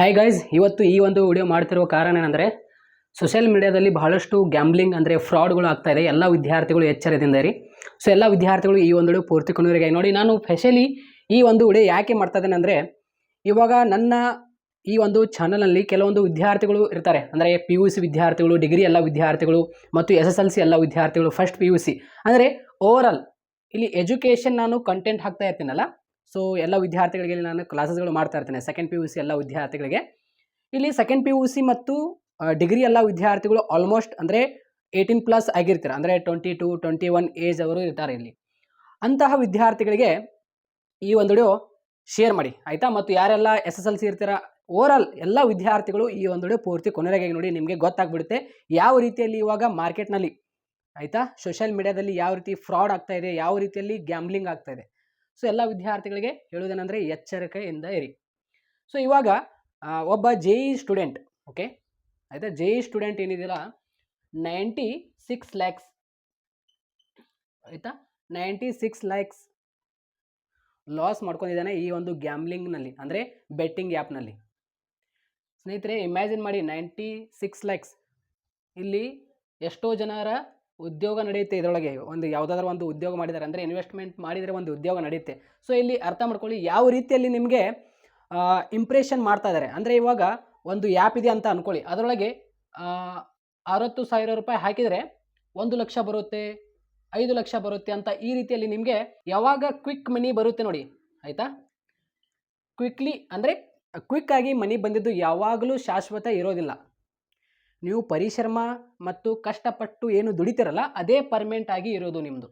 Hi guys ಇವತ್ತು ಈ ಒಂದು ವಿಡಿಯೋ ಮಾಡ್ತಿರುವ ಕಾರಣ ಏನಂದರೆ ಸೋಷಿಯಲ್ ಮೀಡಿಯಾದಲ್ಲಿ ಬಹಳಷ್ಟು ಗ್ಯಾಂಬ್ಲಿಂಗ್ ಅಂದರೆ ಫ್ರಾಡ್ಗಳು ಆಗ್ತಾ ಇದೆ. ಎಲ್ಲ ವಿದ್ಯಾರ್ಥಿಗಳು ಎಚ್ಚರದಿಂದ ರೀ ಸೊ ಎಲ್ಲ ವಿದ್ಯಾರ್ಥಿಗಳು ಈ ಒಂದು ವಿಡಿಯೋ ಪೂರ್ತಿ ಕೊನೆವರೆಗೆ ನೋಡಿ, ನಾನು ಸ್ಪೆಷಲಿ ಈ ಒಂದು ವಿಡಿಯೋ ಯಾಕೆ ಮಾಡ್ತಾ ಇದ್ದೇನೆ ಅಂದರೆ, ಇವಾಗ ನನ್ನ ಈ ಒಂದು ಚಾನಲಲ್ಲಿ ಕೆಲವೊಂದು ವಿದ್ಯಾರ್ಥಿಗಳು ಇರ್ತಾರೆ. ಅಂದರೆ ಪಿ ಯು ಸಿ ವಿದ್ಯಾರ್ಥಿಗಳು ಡಿಗ್ರಿ ಎಲ್ಲ ವಿದ್ಯಾರ್ಥಿಗಳು ಮತ್ತು ಎಸ್ ಎಸ್ ಎಲ್ ಸಿ ಎಲ್ಲ ವಿದ್ಯಾರ್ಥಿಗಳು ಫಸ್ಟ್ ಪಿ ಯು ಸಿ ಅಂದರೆ ಓವರಾಲ್ ಇಲ್ಲಿ ಎಜುಕೇಷನ್ ನಾನು ಕಂಟೆಂಟ್ ಹಾಕ್ತಾ ಇರ್ತೀನಲ್ಲ ಸೊ ಎಲ್ಲ ವಿದ್ಯಾರ್ಥಿಗಳಿಗೆ ನಾನು ಕ್ಲಾಸಸ್ಗಳು ಮಾಡ್ತಾ ಇರ್ತೇನೆ. ಸೆಕೆಂಡ್ ಪಿ ಯು ಸಿ ಎಲ್ಲ ವಿದ್ಯಾರ್ಥಿಗಳಿಗೆ. ಇಲ್ಲಿ ಸೆಕೆಂಡ್ ಪಿ ಯು ಸಿ ಮತ್ತು ಡಿಗ್ರಿ ಎಲ್ಲ ವಿದ್ಯಾರ್ಥಿಗಳು ಆಲ್ಮೋಸ್ಟ್ ಅಂದರೆ ಏಯ್ಟೀನ್ ಪ್ಲಸ್ ಆಗಿರ್ತಾರೆ. ಅಂದರೆ twenty to twenty one age ಅವರು ಇರ್ತಾರೆ ಇಲ್ಲಿ. ಅಂತಹ ವಿದ್ಯಾರ್ಥಿಗಳಿಗೆ ಈ ಒಂದು ವಿಡಿಯೋ ಶೇರ್ ಮಾಡಿ. ಆಯಿತಾ? ಮತ್ತು ಯಾರೆಲ್ಲ ಎಸ್ ಎಸ್ ಎಲ್ ಸಿ ಇರ್ತೀರ? ಓವರಾಲ್ ಎಲ್ಲ ವಿದ್ಯಾರ್ಥಿಗಳು ಈ ಒಂದು ಪೂರ್ತಿ ಕೊನೆಗೆ ನೋಡಿ ನಿಮಗೆ ಗೊತ್ತಾಗ್ಬಿಡುತ್ತೆ. ಯಾವ ರೀತಿಯಲ್ಲಿ ಇವಾಗ ಮಾರ್ಕೆಟ್ನಲ್ಲಿ ಆಯಿತಾ? ಸೋಷಿಯಲ್ ಮೀಡಿಯಾದಲ್ಲಿ ಯಾವ ರೀತಿ ಫ್ರಾಡ್ ಆಗ್ತಾಯಿದೆ ಯಾವ ರೀತಿಯಲ್ಲಿ ಗ್ಯಾಮ್ಲಿಂಗ್ ಆಗ್ತಾಯಿದೆ ಸೊ, ಎಲ್ಲ ವಿದ್ಯಾರ್ಥಿಗಳಿಗೆ ಹೇಳುವುದೇನೆಂದರೆ ಎಚ್ಚರಿಕೆಯಿಂದ ಇರಿ. ಸೊ, ಇವಾಗ ಒಬ್ಬ ಜೆ ಇ ಸ್ಟೂಡೆಂಟ್ ಓಕೆ ಆಯಿತಾ? ಜೆ ಇ ಸ್ಟೂಡೆಂಟ್ ಏನಿದೆಯಲ್ಲ ನೈಂಟಿ ಸಿಕ್ಸ್ ಲ್ಯಾಕ್ಸ್ ಆಯಿತಾ? ನೈಂಟಿ ಸಿಕ್ಸ್ ಲ್ಯಾಕ್ಸ್ ಲಾಸ್ ಮಾಡ್ಕೊಂಡಿದ್ದಾನೆ ಈ ಒಂದು ಗ್ಯಾಮ್ಲಿಂಗ್ನಲ್ಲಿ ಅಂದರೆ ಬೆಟ್ಟಿಂಗ್ ಆ್ಯಪ್ನಲ್ಲಿ ಸ್ನೇಹಿತರೆ ಇಮ್ಯಾಜಿನ್ ಮಾಡಿ ನೈಂಟಿ ಸಿಕ್ಸ್ ಲ್ಯಾಕ್ಸ್ ಇಲ್ಲಿ ಎಷ್ಟೋ ಜನರ ಉದ್ಯೋಗ ನಡೆಯುತ್ತೆ ಇದರೊಳಗೆ. ಒಂದು ಯಾವುದಾದ್ರು ಒಂದು ಉದ್ಯೋಗ ಮಾಡಿದ್ದಾರೆ ಅಂದರೆ ಇನ್ವೆಸ್ಟ್ಮೆಂಟ್ ಮಾಡಿದರೆ ಒಂದು ಉದ್ಯೋಗ ನಡೆಯುತ್ತೆ. ಸೊ ಇಲ್ಲಿ ಅರ್ಥ ಮಾಡ್ಕೊಳ್ಳಿ, ಯಾವ ರೀತಿಯಲ್ಲಿ ನಿಮಗೆ ಇಂಪ್ರೆಷನ್ ಮಾಡ್ತಾ ಇದ್ದಾರೆ ಅಂದರೆ ಇವಾಗ ಒಂದು ಆ್ಯಪ್ ಇದೆ ಅಂತ ಅಂದ್ಕೊಳ್ಳಿ ಅದರೊಳಗೆ ಅರವತ್ತು ಸಾವಿರ ರೂಪಾಯಿ ಹಾಕಿದರೆ ಒಂದು ಲಕ್ಷ ಬರುತ್ತೆ, ಐದು ಲಕ್ಷ ಬರುತ್ತೆ ಅಂತ ಈ ರೀತಿಯಲ್ಲಿ ನಿಮಗೆ ಯಾವಾಗ ಕ್ವಿಕ್ ಮನಿ ಬರುತ್ತೆ ನೋಡಿ. ಆಯಿತಾ? ಕ್ವಿಕ್ಲಿ ಅಂದರೆ ಕ್ವಿಕ್ಕಾಗಿ ಮನಿ ಬಂದಿದ್ದು ಯಾವಾಗಲೂ ಶಾಶ್ವತ ಇರೋದಿಲ್ಲ. ನೀವು ಪರಿಶ್ರಮ ಮತ್ತು ಕಷ್ಟಪಟ್ಟು ಏನು ದುಡಿತಿರಲ್ಲ, ಅದೇ ಪರ್ಮನೆಂಟ್ ಆಗಿ ಇರೋದು ನಿಮ್ಮದು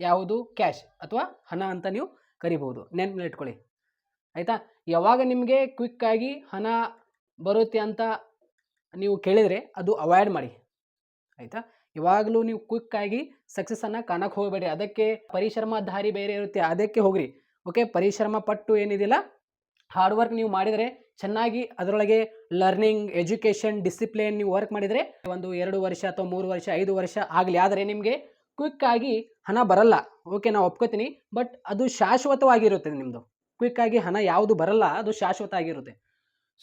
ಯಾವುದು? ಕ್ಯಾಶ್ ಅಥವಾ ಹಣ ಅಂತ ನೀವು ಕರಿಬೋದು ನೆನ್ಪಿಟ್ಕೊಳ್ಳಿ ಆಯಿತಾ? ಯಾವಾಗ ನಿಮಗೆ ಕ್ವಿಕ್ಕಾಗಿ ಹಣ ಬರುತ್ತೆ ಅಂತ ನೀವು ಕೇಳಿದರೆ ಅದು ಅವಾಯ್ಡ್ ಮಾಡಿ. ಆಯಿತಾ? ಯಾವಾಗಲೂ ನೀವು ಕ್ವಿಕ್ ಆಗಿ ಸಕ್ಸಸ್ಸನ್ನು ಕಾಣಕ್ಕೆ ಹೋಗಬೇಡಿ. ಅದಕ್ಕೆ ಪರಿಶ್ರಮ ದಾರಿ ಬೇರೆ ಇರುತ್ತೆ. ಅದಕ್ಕೆ ಹೋಗ್ರಿ. ಓಕೆ? ಪರಿಶ್ರಮ ಪಟ್ಟು ಏನಿದೆಯಲ್ಲ ಹಾರ್ಡ್ ವರ್ಕ್ ನೀವು ಮಾಡಿದರೆ ಚೆನ್ನಾಗಿ ಅದರೊಳಗೆ ಲರ್ನಿಂಗ್ ಎಜುಕೇಷನ್ ಡಿಸಿಪ್ಲಿನ್ ನೀವು ವರ್ಕ್ ಮಾಡಿದರೆ ಒಂದು ಎರಡು ವರ್ಷ ಅಥವಾ ಮೂರು ವರ್ಷ, ಐದು ವರ್ಷ ಆಗಲಿ. ಆದರೆ ನಿಮಗೆ ಕ್ವಿಕ್ ಆಗಿ ಹಣ ಬರಲ್ಲ. ಓಕೆ ನಾವು ಒಪ್ಕೋತೀನಿ. ಬಟ್ ಅದು ಶಾಶ್ವತವಾಗಿರುತ್ತೆ ನಿಮ್ಮದು ಕ್ವಿಕ್ ಆಗಿ ಹಣ ಯಾವುದು ಬರಲ್ಲ, ಅದು ಶಾಶ್ವತ ಆಗಿರುತ್ತೆ.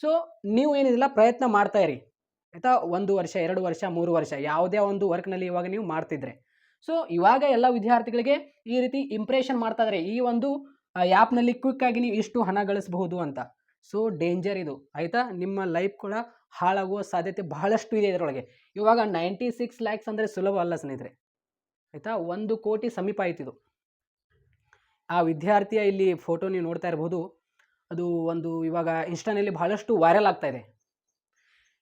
ಸೊ ನೀವು ಏನಿದಿಲ್ಲ ಪ್ರಯತ್ನ ಮಾಡ್ತಾ ಇರಿ. ಆಯಿತಾ? ಒಂದು ವರ್ಷ, ಎರಡು ವರ್ಷ, ಮೂರು ವರ್ಷ, ಯಾವುದೇ ಒಂದು ವರ್ಕ್ನಲ್ಲಿ ಇವಾಗ ನೀವು ಮಾಡ್ತಿದ್ರೆ. ಸೊ ಇವಾಗ ಎಲ್ಲ ವಿದ್ಯಾರ್ಥಿಗಳಿಗೆ ಈ ರೀತಿ ಇಂಪ್ರೆಷನ್ ಮಾಡ್ತಾ ಇದ್ದಾರೆ ಈ ಒಂದು ಆ್ಯಪ್ನಲ್ಲಿ ಕ್ವಿಕ್ ಆಗಿ ನೀವು ಇಷ್ಟು ಹಣ ಗಳಿಸಬಹುದು ಅಂತ. ಸೊ ಡೇಂಜರ್ ಇದು. ಆಯಿತಾ? ನಿಮ್ಮ ಲೈಫ್ ಕೂಡ ಹಾಳಾಗುವ ಸಾಧ್ಯತೆ ಬಹಳಷ್ಟು ಇದೆ ಇದರೊಳಗೆ. ಇವಾಗ ನೈಂಟಿ ಸಿಕ್ಸ್ ಲ್ಯಾಕ್ಸ್ ಅಂದರೆ ಸುಲಭ ಅಲ್ಲ ಸ್ನೇಹಿತರೆ. ಆಯಿತಾ? ಒಂದು ಕೋಟಿ ಸಮೀಪ ಆಯ್ತಿದು ಆ ವಿದ್ಯಾರ್ಥಿಯ ಇಲ್ಲಿ ಫೋಟೋ ನೀವು ನೋಡ್ತಾ ಇರ್ಬೋದು. ಅದು ಒಂದು ಇವಾಗ ಇನ್ಸ್ಟಾನಲ್ಲಿ ಬಹಳಷ್ಟು ವೈರಲ್ ಆಗ್ತಾ ಇದೆ.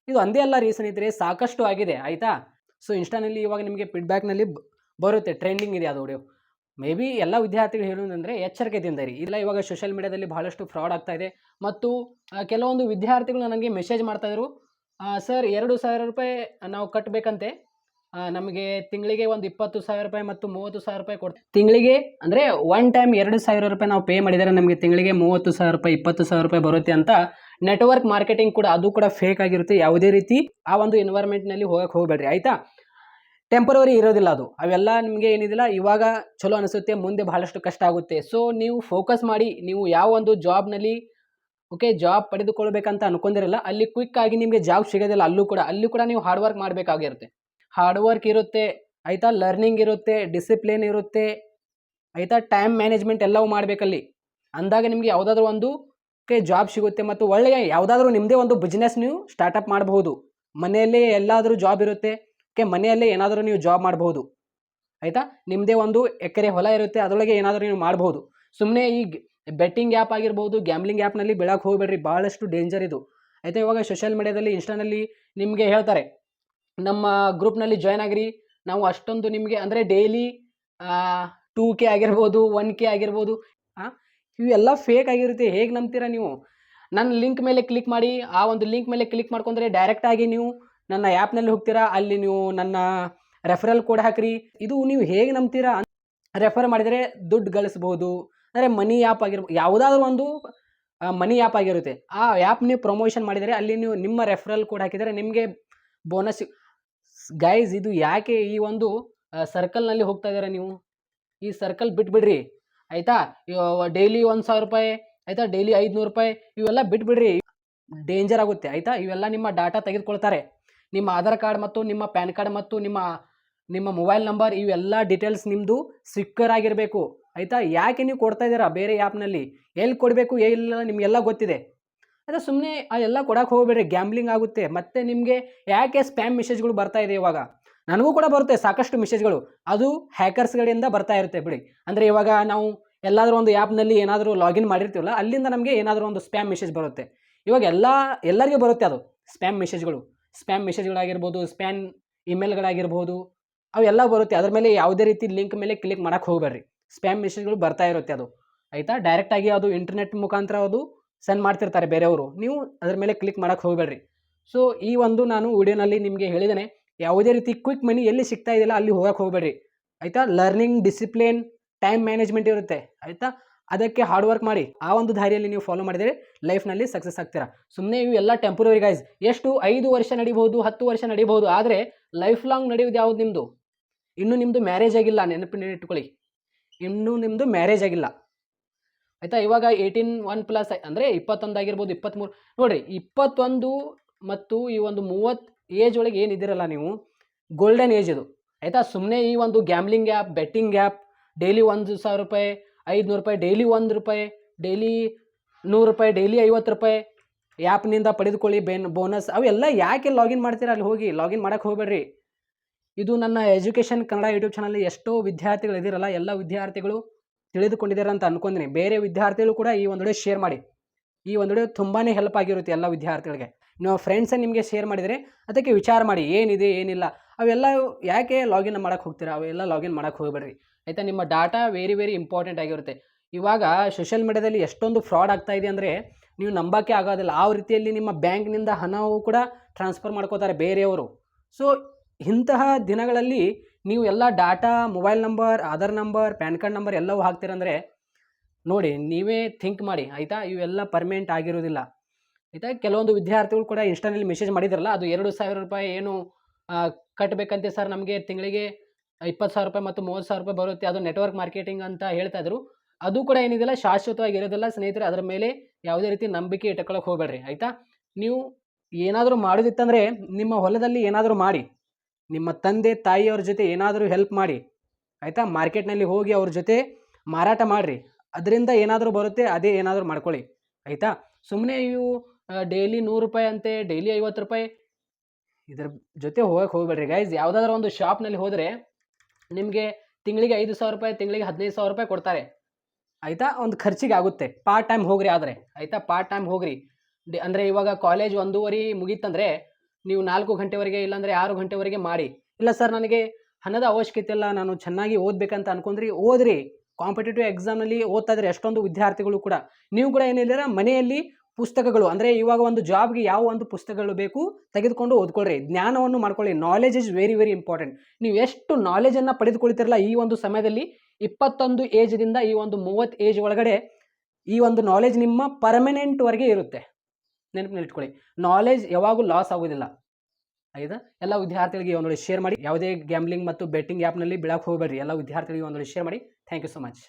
ಇದು ಅಂದೇ ಅಲ್ಲ ರೀ ಸ್ನೇಹಿತರೆ, ಸಾಕಷ್ಟು ಆಗಿದೆ. ಆಯಿತಾ? ಸೊ ಇನ್ಸ್ಟಾನಲ್ಲಿ ಇವಾಗ ನಿಮಗೆ ಫೀಡ್ಬ್ಯಾಕ್ನಲ್ಲಿ ಬರುತ್ತೆ. ಟ್ರೆಂಡಿಂಗ್ ಇದೆ ಅದು ವಿಡಿಯೋ ಮೇ ಬಿ ಎಲ್ಲ ವಿದ್ಯಾರ್ಥಿಗಳು ಹೇಳೋದಂದರೆ ಎಚ್ಚರಿಕೆದಿಂದ ಇರಿ. ಇಲ್ಲ, ಇವಾಗ ಸೋಷಿಯಲ್ ಮೀಡಿಯಾದಲ್ಲಿ ಬಹಳಷ್ಟು ಫ್ರಾಡ್ ಆಗ್ತಾ ಇದೆ. ಮತ್ತು ಕೆಲವೊಂದು ವಿದ್ಯಾರ್ಥಿಗಳು ನನಗೆ ಮೆಸೇಜ್ ಮಾಡ್ತಾಯಿದ್ರು ಸರ್ ಎರಡು ಸಾವಿರ ರೂಪಾಯಿ ನಾವು ಕಟ್ಟಬೇಕಂತೆ ನಮಗೆ ತಿಂಗಳಿಗೆ ಒಂದು ಇಪ್ಪತ್ತು ಸಾವಿರ ರೂಪಾಯಿ ಮತ್ತು ಮೂವತ್ತು ಸಾವಿರ ರೂಪಾಯಿ ಕೊಡ್ತೀವಿ ತಿಂಗಳಿಗೆ ಅಂದರೆ ಒನ್ ಟೈಮ್ ಎರಡು ಸಾವಿರ ರೂಪಾಯಿ ನಾವು ಪೇ ಮಾಡಿದರೆ ನಮಗೆ ತಿಂಗಳಿಗೆ ಮೂವತ್ತು ಸಾವಿರ ರೂಪಾಯಿ, ಇಪ್ಪತ್ತು ಸಾವಿರ ರೂಪಾಯಿ ಬರುತ್ತೆ ಅಂತ ನೆಟ್ವರ್ಕ್ ಮಾರ್ಕೆಟಿಂಗ್ ಕೂಡ ಅದು ಕೂಡ ಫೇಕ್ ಆಗಿರುತ್ತೆ. ಯಾವುದೇ ರೀತಿ ಆ ಒಂದು ಎನ್ವೈರ್ಮೆಂಟ್ನಲ್ಲಿ ಹೋಗಕ್ಕೆ ಹೋಗಬೇಡ್ರಿ, ಆಯಿತಾ? ಟೆಂಪರರಿ ಇರೋದಿಲ್ಲ ಅದು. ಅವೆಲ್ಲ ನಿಮಗೆ ಏನಿದಿಲ್ಲ, ಇವಾಗ ಚಲೋ ಅನಿಸುತ್ತೆ, ಮುಂದೆ ಬಹಳಷ್ಟು ಕಷ್ಟ ಆಗುತ್ತೆ. ಸೊ ನೀವು ಫೋಕಸ್ ಮಾಡಿ, ನೀವು ಯಾವ ಒಂದು ಜಾಬ್ನಲ್ಲಿ ಓಕೆ ಜಾಬ್ ಪಡೆದುಕೊಳ್ಬೇಕಂತ ಅನ್ಕೊಂಡಿರಲ್ಲ, ಅಲ್ಲಿ ಕ್ವಿಕ್ ಆಗಿ ನಿಮಗೆ ಜಾಬ್ ಸಿಗೋದಿಲ್ಲ, ಅಲ್ಲೂ ಕೂಡ. ಅಲ್ಲೂ ಕೂಡ ನೀವು ಹಾರ್ಡ್ ವರ್ಕ್ ಮಾಡಬೇಕಾಗಿರುತ್ತೆ. ಹಾರ್ಡ್ ವರ್ಕ್ ಇರುತ್ತೆ, ಆಯಿತಾ? ಲರ್ನಿಂಗ್ ಇರುತ್ತೆ ಡಿಸಿಪ್ಲಿನ್ ಇರುತ್ತೆ, ಆಯಿತಾ? ಟೈಮ್ ಮ್ಯಾನೇಜ್ಮೆಂಟ್ ಎಲ್ಲವೂ ಮಾಡಬೇಕಲ್ಲಿ. ಅಂದಾಗ ನಿಮಗೆ ಯಾವುದಾದ್ರೂ ಒಂದು ಕೆ ಜಾಬ್ ಸಿಗುತ್ತೆ ಮತ್ತು ಒಳ್ಳೆಯ ಯಾವುದಾದ್ರೂ ನಿಮ್ಮದೇ ಒಂದು ಬಿಸ್ನೆಸ್ ನೀವು ಸ್ಟಾರ್ಟಪ್ ಮಾಡಬಹುದು. ಮನೆಯಲ್ಲೇ ಎಲ್ಲಾದರೂ ಜಾಬ್ ಇರುತ್ತೆ ಓಕೆ ಮನೆಯಲ್ಲೇ ಏನಾದರೂ ನೀವು ಜಾಬ್ ಮಾಡಬಹುದು. ಆಯಿತಾ? ನಿಮ್ಮದೇ ಒಂದು ಎಕರೆ ಹೊಲ ಇರುತ್ತೆ, ಅದರೊಳಗೆ ಏನಾದರೂ ನೀವು ಮಾಡಬಹುದು. ಸುಮ್ಮನೆ ಈ ಬೆಟ್ಟಿಂಗ್ ಆ್ಯಪ್ ಆಗಿರ್ಬೋದು ಗ್ಯಾಮ್ಲಿಂಗ್ ಆ್ಯಪ್ನಲ್ಲಿ ಬೆಳಕ್ಕೆ ಹೋಗಬೇಡ್ರಿ ಭಾಳಷ್ಟು ಡೇಂಜರ್ ಇದು. ಆಯಿತಾ? ಇವಾಗ ಸೋಷಿಯಲ್ ಮೀಡಿಯಾದಲ್ಲಿ ಇನ್ಸ್ಟಾನಲ್ಲಿ ನಿಮಗೆ ಹೇಳ್ತಾರೆ, ನಮ್ಮ ಗ್ರೂಪ್ನಲ್ಲಿ ಜಾಯ್ನ್ ಆಗಿರಿ, ನಾವು ಅಷ್ಟೊಂದು ನಿಮಗೆ, ಅಂದರೆ ಡೈಲಿ ಟೂ ಕೆ ಆಗಿರ್ಬೋದು ಒನ್ ಕೆ ಆಗಿರ್ಬೋದು ಹಾಂ ಇವೆಲ್ಲ ಫೇಕ್ ಆಗಿರುತ್ತೆ, ಹೇಗೆ ನಂಬ್ತೀರಾ ನೀವು? ನನ್ನ ಲಿಂಕ್ ಮೇಲೆ ಕ್ಲಿಕ್ ಮಾಡಿ, ಆ ಒಂದು ಲಿಂಕ್ ಮೇಲೆ ಕ್ಲಿಕ್ ಮಾಡ್ಕೊಂಡ್ರೆ ಡೈರೆಕ್ಟಾಗಿ ನೀವು ನನ್ನ ಆ್ಯಪ್ನಲ್ಲಿ ಹೋಗ್ತೀರಾ? ಅಲ್ಲಿ ನೀವು ನನ್ನ ರೆಫರಲ್ ಕೋಡ್ ಹಾಕ್ರಿ. ಇದು ನೀವು ಹೇಗೆ ನಂಬ್ತೀರಾ ರೆಫರ್ ಮಾಡಿದರೆ ದುಡ್ಡು ಗಳಿಸ್ಬೋದು. ಅಂದರೆ ಮನಿ ಆ್ಯಪ್ ಆಗಿರ್ಬೋದು ಯಾವುದಾದ್ರೂ ಒಂದು ಮನಿ ಆ್ಯಪ್ ಆಗಿರುತ್ತೆ. ಆ ಆ್ಯಪ್ ನೀವು ಪ್ರಮೋಷನ್ ಮಾಡಿದರೆ ಅಲ್ಲಿ ನೀವು ನಿಮ್ಮ ರೆಫರಲ್ ಕೋಡ್ ಹಾಕಿದರೆ ನಿಮಗೆ ಬೋನಸ್ ಗೈಸ್ ಇದು ಯಾಕೆ ಈ ಒಂದು ಸರ್ಕಲ್ನಲ್ಲಿ ಹೋಗ್ತಾ ಇದ್ದೀರಾ ನೀವು? ಈ ಸರ್ಕಲ್ ಬಿಟ್ಬಿಡ್ರಿ. ಆಯಿತಾ? ಡೈಲಿ ಒಂದು ಸಾವಿರ ರೂಪಾಯಿ, ಆಯಿತಾ? ಡೈಲಿ ಐದುನೂರು ರೂಪಾಯಿ, ಇವೆಲ್ಲ ಬಿಟ್ಬಿಡ್ರಿ. ಡೇಂಜರ್ ಆಗುತ್ತೆ, ಆಯಿತಾ? ಇವೆಲ್ಲ ನಿಮ್ಮ ಡಾಟಾ ತೆಗೆದುಕೊಳ್ತಾರೆ. ನಿಮ್ಮ ಆಧಾರ್ ಕಾರ್ಡ್ ಮತ್ತು ನಿಮ್ಮ ಪ್ಯಾನ್ ಕಾರ್ಡ್ ಮತ್ತು ನಿಮ್ಮ ನಿಮ್ಮ ಮೊಬೈಲ್ ನಂಬರ್ ಇವೆಲ್ಲ ಡೀಟೇಲ್ಸ್ ನಿಮ್ಮದು ಸಿಕ್ಕರ್ ಆಗಿರಬೇಕು ಆಯಿತಾ? ಯಾಕೆ ನೀವು ಕೊಡ್ತಾ ಇದ್ದೀರಾ ಬೇರೆ ಆ್ಯಪ್ನಲ್ಲಿ ಎಲ್ಲಿ ಕೊಡಬೇಕು ಎಲ್ಲ ನಿಮಗೆಲ್ಲ ಗೊತ್ತಿದೆ. ಅದೇ ಸುಮ್ಮನೆ ಆ ಎಲ್ಲ ಕೊಡೋಕೆ ಹೋಗಬೇಡ್ರಿ ಗ್ಯಾಮ್ಲಿಂಗ್ ಆಗುತ್ತೆ. ಮತ್ತು ನಿಮಗೆ ಯಾಕೆ ಸ್ಪ್ಯಾಮ್ ಮೆಸೇಜ್ಗಳು ಬರ್ತಾ ಇದೆ ಇವಾಗ? ನನಗೂ ಕೂಡ ಬರುತ್ತೆ, ಸಾಕಷ್ಟು ಮೆಸೇಜ್ಗಳು ಅದು ಹ್ಯಾಕರ್ಸ್ಗಳಿಂದ ಬರ್ತಾ ಇರುತ್ತೆ ಬಿಡಿ. ಅಂದರೆ ಇವಾಗ ನಾವು ಎಲ್ಲಾದರೂ ಒಂದು ಆ್ಯಪ್ನಲ್ಲಿ ಏನಾದರೂ ಲಾಗಿನ್ ಮಾಡಿರ್ತೀವಲ್ಲ, ಅಲ್ಲಿಂದ ನಮಗೆ ಏನಾದರೂ ಒಂದು ಸ್ಪ್ಯಾಮ್ ಮೆಸೇಜ್ ಬರುತ್ತೆ. ಇವಾಗ ಎಲ್ಲ, ಎಲ್ಲರಿಗೂ ಬರುತ್ತೆ ಅದು ಸ್ಪ್ಯಾಮ್ ಮೆಸೇಜ್ಗಳು ಸ್ಪ್ಯಾಮ್ ಮೆಸೇಜ್ಗಳಾಗಿರ್ಬೋದು ಸ್ಪ್ಯಾಮ್ ಇಮೇಲ್ಗಳಾಗಿರ್ಬೋದು ಅವೆಲ್ಲ ಬರುತ್ತೆ. ಅದ್ರ ಮೇಲೆ ಯಾವುದೇ ರೀತಿ ಲಿಂಕ್ ಮೇಲೆ ಕ್ಲಿಕ್ ಮಾಡೋಕ್ಕೆ ಹೋಗಬೇಡ್ರಿ. ಸ್ಪ್ಯಾಮ್ ಮೆಸೇಜ್ಗಳು ಬರ್ತಾ ಇರುತ್ತೆ ಅದು. ಆಯಿತಾ? ಡೈರೆಕ್ಟಾಗಿ ಅದು ಇಂಟರ್ನೆಟ್ ಮುಖಾಂತರ ಅದು ಸೆಂಡ್ ಮಾಡ್ತಿರ್ತಾರೆ ಬೇರೆಯವರು. ನೀವು ಅದ್ರ ಮೇಲೆ ಕ್ಲಿಕ್ ಮಾಡೋಕ್ಕೆ ಹೋಗಬೇಡ್ರಿ. ಸೊ ಈ ಒಂದು ನಾನು ವಿಡಿಯೋನಲ್ಲಿ ನಿಮಗೆ ಹೇಳಿದ್ದೇನೆ, ಯಾವುದೇ ರೀತಿ ಕ್ವಿಕ್ ಮನಿ ಎಲ್ಲಿ ಸಿಗ್ತಾ ಇದೆಯಲ್ಲ ಅಲ್ಲಿ ಹೋಗಕ್ಕೆ ಹೋಗಬೇಡ್ರಿ. ಆಯಿತಾ? ಲರ್ನಿಂಗ್ ಡಿಸಿಪ್ಲಿನ್ ಟೈಮ್ ಮ್ಯಾನೇಜ್ಮೆಂಟ್ ಇರುತ್ತೆ. ಆಯಿತಾ? ಅದಕ್ಕೆ ಹಾರ್ಡ್ ವರ್ಕ್ ಮಾಡಿ ಆ ಒಂದು ದಾರಿಯಲ್ಲಿ ನೀವು ಫಾಲೋ ಮಾಡಿದರೆ ಲೈಫ್ನಲ್ಲಿ ಸಕ್ಸಸ್ ಆಗ್ತೀರಾ. ಸುಮ್ಮನೆ ಇವು ಎಲ್ಲ ಟೆಂಪ್ರವರಿ ಗೈಸ್ ಎಷ್ಟು? ಐದು ವರ್ಷ ನಡಿಬಹುದು, ಹತ್ತು ವರ್ಷ ನಡಿಬಹುದು, ಆದರೆ ಲೈಫ್ ಲಾಂಗ್ ನಡೆಯೋದು ಯಾವುದು ನಿಮ್ಮದು ಇನ್ನೂ ನಿಮ್ಮದು ಮ್ಯಾರೇಜ್ ಆಗಿಲ್ಲ, ನೆನಪಿನ ಇಟ್ಕೊಳ್ಳಿ. ಇನ್ನೂ ನಿಮ್ಮದು ಮ್ಯಾರೇಜ್ ಆಗಿಲ್ಲ. ಆಯಿತಾ? ಇವಾಗ ಏಯ್ಟೀನ್ ಒನ್ ಪ್ಲಸ್ ಅಂದರೆ ಇಪ್ಪತ್ತೊಂದು ಆಗಿರ್ಬೋದು ಇಪ್ಪತ್ತ್ಮೂರು ನೋಡಿರಿ, ಇಪ್ಪತ್ತೊಂದು ಮತ್ತು ಈ ಒಂದು ಮೂವತ್ತು ಏಜ್ ಒಳಗೆ ಏನಿದ್ದೀರಲ್ಲ ನೀವು? ಗೋಲ್ಡನ್ ಏಜ್ ಇದು. ಆಯಿತಾ? ಸುಮ್ಮನೆ ಈ ಒಂದು gambling app betting app daily ಒಂದು ಸಾವಿರ ರೂಪಾಯಿ ಐದುನೂರು ರೂಪಾಯಿ ಡೈಲಿ ಒಂದು ರೂಪಾಯಿ, ಡೈಲಿ ನೂರು ರೂಪಾಯಿ, ಡೈಲಿ ಐವತ್ತು ರೂಪಾಯಿ ಆ್ಯಪ್ನಿಂದ ಪಡೆದುಕೊಳ್ಳಿ, ಬೆನ್ ಬೋನಸ್ ಅವೆಲ್ಲ ಯಾಕೆ ಲಾಗಿನ್ ಮಾಡ್ತೀರಾ? ಅಲ್ಲಿ ಹೋಗಿ ಲಾಗಿನ್ ಮಾಡೋಕ್ಕೆ ಹೋಗಬೇಡ್ರಿ. ಇದು ನನ್ನ ಎಜುಕೇಷನ್ ಕನ್ನಡ ಯೂಟ್ಯೂಬ್ ಚಾನಲ್ ಎಷ್ಟೋ ವಿದ್ಯಾರ್ಥಿಗಳು ಇದ್ದೀರಲ್ಲ ಎಲ್ಲ ವಿದ್ಯಾರ್ಥಿಗಳು ತಿಳಿದುಕೊಂಡಿದ್ದಾರೆ ಅಂತ ಅನ್ಕೊಂಡಿನಿ. ಬೇರೆ ವಿದ್ಯಾರ್ಥಿಗಳು ಕೂಡ ಈ ಒಂದು ಶೇರ್ ಮಾಡಿ. ಈ ಒಂದು ವಿಡಿಯೋ ತುಂಬಾ ಹೆಲ್ಪ್ ಆಗಿರುತ್ತೆ ಎಲ್ಲ ವಿದ್ಯಾರ್ಥಿಗಳಿಗೆ. ನೀವು ಫ್ರೆಂಡ್ಸೇ ನಿಮಗೆ ಶೇರ್ ಮಾಡಿದರೆ ಅದಕ್ಕೆ ವಿಚಾರ ಮಾಡಿ. ಏನಿದೆ, ಏನಿಲ್ಲ. ಅವೆಲ್ಲ ಯಾಕೆ ಲಾಗಿನ್ ಮಾಡೋಕ್ಕೆ ಹೋಗ್ತೀರಾ? ಅವೆಲ್ಲ ಲಾಗಿನ್ ಮಾಡೋಕ್ಕೆ ಹೋಗಬೇಡ್ರಿ. ಆಯಿತಾ? ನಿಮ್ಮ ಡಾಟಾ ವೆರಿ ವೆರಿ ಇಂಪಾರ್ಟೆಂಟ್ ಆಗಿರುತ್ತೆ. ಇವಾಗ ಸೋಷಿಯಲ್ ಮೀಡ್ಯಾದಲ್ಲಿ ಎಷ್ಟೊಂದು ಫ್ರಾಡ್ ಆಗ್ತಾ ಇದೆ ಅಂದರೆ ನೀವು ನಂಬೋಕ್ಕೆ ಆಗೋದಿಲ್ಲ. ಆ ರೀತಿಯಲ್ಲಿ ನಿಮ್ಮ ಬ್ಯಾಂಕ್ನಿಂದ ಹಣವು ಕೂಡ ಟ್ರಾನ್ಸ್ಫರ್ ಮಾಡ್ಕೋತಾರೆ ಬೇರೆಯವರು. ಸೊ, ಇಂತಹ ದಿನಗಳಲ್ಲಿ ನೀವು ಎಲ್ಲ data, mobile number, Aadhaar number, PAN card number ಎಲ್ಲವೂ ಹಾಕ್ತೀರಂದರೆ ನೋಡಿ, ನೀವೇ ಥಿಂಕ್ ಮಾಡಿ, ಆಯಿತಾ? ಇವೆಲ್ಲ ಪರ್ಮನೆಂಟ್ ಆಗಿರೋದಿಲ್ಲ. ಆಯಿತಾ? ಕೆಲವೊಂದು ವಿದ್ಯಾರ್ಥಿಗಳು ಕೂಡ ಇನ್ಸ್ಟಾನಲ್ಲಿ ಮೆಸೇಜ್ ಮಾಡಿದ್ರಲ್ಲ, ಅದು ಎರಡು ಸಾವಿರ ರೂಪಾಯಿ ಏನು ಕಟ್ಟಬೇಕಂತೆ ಸರ್ ನಮಗೆ ತಿಂಗಳಿಗೆ? ಇಪ್ಪತ್ತು ಸಾವಿರ ರೂಪಾಯಿ ಮತ್ತು ಮೂವತ್ತು ಸಾವಿರ ರೂಪಾಯಿ ಬರುತ್ತೆ. ಅದು ನೆಟ್ವರ್ಕ್ ಮಾರ್ಕೆಟಿಂಗ್ ಅಂತ ಹೇಳ್ತಾ ಇದ್ರು. ಅದು ಕೂಡ ಏನಿದೆಲ್ಲ ಶಾಶ್ವತವಾಗಿ ಇರೋದಿಲ್ಲ ಸ್ನೇಹಿತರೆ. ಅದರ ಮೇಲೆ ಯಾವುದೇ ರೀತಿ ನಂಬಿಕೆ ಇಟ್ಕೊಳ್ಳೋಕೆ ಹೋಗಬೇಡ್ರಿ, ಆಯಿತಾ? ನೀವು ಏನಾದರೂ ಮಾಡೋದಿತ್ತಂದರೆ ನಿಮ್ಮ ಹೊಲದಲ್ಲಿ ಏನಾದರೂ ಮಾಡಿ. ನಿಮ್ಮ ತಂದೆ, ತಾಯಿಯವ್ರ ಜೊತೆ ಏನಾದರೂ ಹೆಲ್ಪ್ ಮಾಡಿ, ಆಯಿತಾ? ಮಾರ್ಕೆಟ್ನಲ್ಲಿ ಹೋಗಿ ಅವ್ರ ಜೊತೆ ಮಾರಾಟ ಮಾಡಿರಿ. ಅದರಿಂದ ಏನಾದರೂ ಬರುತ್ತೆ, ಅದೇ ಏನಾದರೂ ಮಾಡ್ಕೊಳ್ಳಿ, ಆಯಿತಾ? ಸುಮ್ಮನೆ ಇವು ಡೈಲಿ ನೂರು ರೂಪಾಯಿ ಅಂತೆ ಡೈಲಿ ಐವತ್ತು ರೂಪಾಯಿ, ಇದ್ರ ಜೊತೆ ಹೋಗಕ್ಕೆ ಹೋಗಬೇಡ್ರಿ ಗೈಸ್ ಯಾವುದಾದ್ರೂ ಒಂದು ಶಾಪ್ನಲ್ಲಿ ಹೋದರೆ ನಿಮಗೆ ತಿಂಗಳಿಗೆ ಐದು ಸಾವಿರ ರೂಪಾಯಿ, ತಿಂಗಳಿಗೆ ಹದಿನೈದು ಸಾವಿರ ರೂಪಾಯಿ ಕೊಡ್ತಾರೆ. ಆಯಿತಾ? ಒಂದು ಖರ್ಚಿಗೆ ಆಗುತ್ತೆ. ಪಾರ್ಟ್ ಟೈಮ್ ಹೋಗ್ರಿ ಆದರೆ. ಆಯಿತಾ? ಪಾರ್ಟ್ ಟೈಮ್ ಹೋಗ್ರಿ. ಅಂದರೆ ಇವಾಗ ಕಾಲೇಜ್ ಒಂದೂವರೆ ಮುಗೀತಂದರೆ ನೀವು ನಾಲ್ಕು ಗಂಟೆವರೆಗೆ ಇಲ್ಲಾಂದರೆ ಆರು ಗಂಟೆವರೆಗೆ ಮಾಡಿ. ಇಲ್ಲ ಸರ್ ನನಗೆ ಹಣದ ಅವಶ್ಯಕತೆ ಇಲ್ಲ. ನಾನು ಚೆನ್ನಾಗಿ ಓದಬೇಕಂತ ಅನ್ಕೊಂಡ್ರಿ, ಓದ್ರಿ. ಕಾಂಪಿಟೇಟಿವ್ ಎಕ್ಸಾಮ್ನಲ್ಲಿ ಓದ್ತಾ ಇದ್ರೆ ಎಷ್ಟೊಂದು ವಿದ್ಯಾರ್ಥಿಗಳು ಕೂಡ. ನೀವು ಕೂಡ ಏನಿಲ್ಲ ಮನೆಯಲ್ಲಿ ಪುಸ್ತಕಗಳು, ಅಂದರೆ ಇವಾಗ ಒಂದು ಜಾಬ್ಗೆ ಯಾವ ಒಂದು ಪುಸ್ತಕಗಳು ಬೇಕು ತೆಗೆದುಕೊಂಡು ಓದ್ಕೊಳ್ರಿ. ಜ್ಞಾನವನ್ನು ಮಾಡ್ಕೊಳ್ಳಿ. Knowledge is very very important ನೀವು ಎಷ್ಟು ನಾಲೆಜನ್ನು ಪಡೆದುಕೊಳ್ತಿರಲ್ಲ ಈ ಒಂದು ಸಮಯದಲ್ಲಿ, ಇಪ್ಪತ್ತೊಂದು ಏಜ್ದಿಂದ ಈ ಒಂದು ಮೂವತ್ತು ಏಜ್ ಒಳಗಡೆ ಈ ಒಂದು ನಾಲೆಜ್ ನಿಮ್ಮ ಪರ್ಮನೆಂಟ್ವರೆಗೆ ಇರುತ್ತೆ. ನೆನಪಿನಲ್ಲಿ ಇಟ್ಕೊಳ್ಳಿ ನಾಲೆಜ್ ಯಾವಾಗೂ ಲಾಸ್ ಆಗೋದಿಲ್ಲ. ಆಯ್ತಾ? ಎಲ್ಲ ವಿದ್ಯಾರ್ಥಿಗಳಿಗೆ ಒಂದು ಶೇರ್ ಮಾಡಿ. ಯಾವುದೇ ಗ್ಯಾಮ್ಲಿಂಗ್ ಮತ್ತು ಬೆಟ್ಟಿಂಗ್ ಆ್ಯಪ್ನಲ್ಲಿ ಬಿಡಕ್ಕೆ ಹೋಗಬೇಡ್ರಿ. ಎಲ್ಲ ವಿದ್ಯಾರ್ಥಿಗಳಿಗೆ ಒಂದು ಶೇರ್ ಮಾಡಿ. Thank you so much